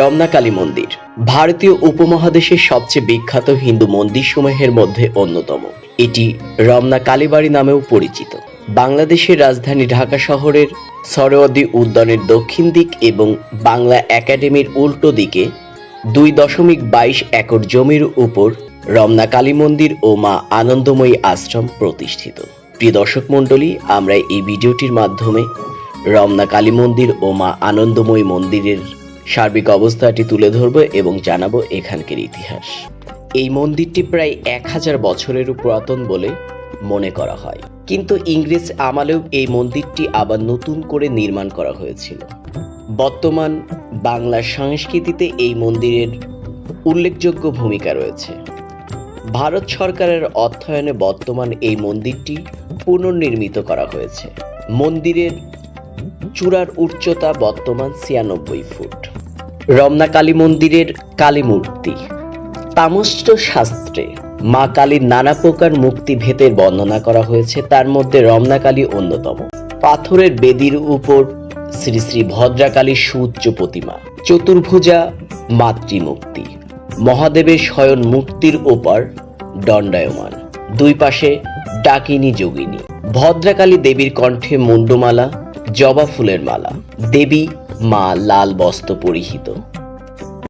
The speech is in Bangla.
রমনাকালী মন্দির, ভারতীয় উপমহাদেশের সবচেয়ে বিখ্যাত হিন্দু মন্দিরসমূহের মধ্যে অন্যতম। এটি রমনা কালীবাড়ি নামেও পরিচিত। বাংলাদেশের রাজধানী ঢাকা শহরের সরোয়াদি উদ্যানের দক্ষিণ দিক এবং বাংলা একাডেমির উল্টো দিকে দুই দশমিক বাইশ একর জমির উপর রমনা কালী মন্দির ও মা আনন্দময়ী আশ্রম প্রতিষ্ঠিত। প্রিয় দর্শক মণ্ডলী, আমরা এই ভিডিওটির মাধ্যমে রমনা কালী মন্দির ও মা আনন্দময়ী মন্দিরের সার্বিক অবস্থাটি তুলে ধরব এবং জানাব এখানকার ইতিহাস। এই মন্দিরটি প্রায় এক হাজার বছরেরও পুরাতন বলে মনে করা হয়। কিন্তু ইংরেজ আমলেও এই মন্দিরটি আবার নতুন করে নির্মাণ করা হয়েছিল। বর্তমান বাংলা সংস্কৃতিতে এই মন্দিরের উল্লেখযোগ্য ভূমিকা রয়েছে। ভারত সরকারের অর্থায়নে বর্তমান এই মন্দিরটি পুনর্নির্মিত করা হয়েছে। মন্দিরের চূড়ার উচ্চতা বর্তমান ছিয়ানব্বই ফুট। রমনা কালী মন্দিরের কালী মূর্তি। তামস্ত শাস্ত্রে মা কালীর নানা প্রকার মুক্তি ভেদের বর্ণনা করা হয়েছে। তার মধ্যে রমনা কালী অন্যতম। পাথরের বেদির উপর শ্রী শ্রী ভদ্রাকালী সুউচ্চ প্রতিমা। চতুর্ভুজা মাতৃমূর্তি। মহাদেবের শয়ন মূর্তির ওপর দণ্ডায়মান। দুই পাশে ডাকিনী যোগিনী। ভদ্রাকালী দেবীর কণ্ঠে মুন্ডমালা জবা ফুলের মালা। দেবী মা লাল বস্ত্র পরিহিত।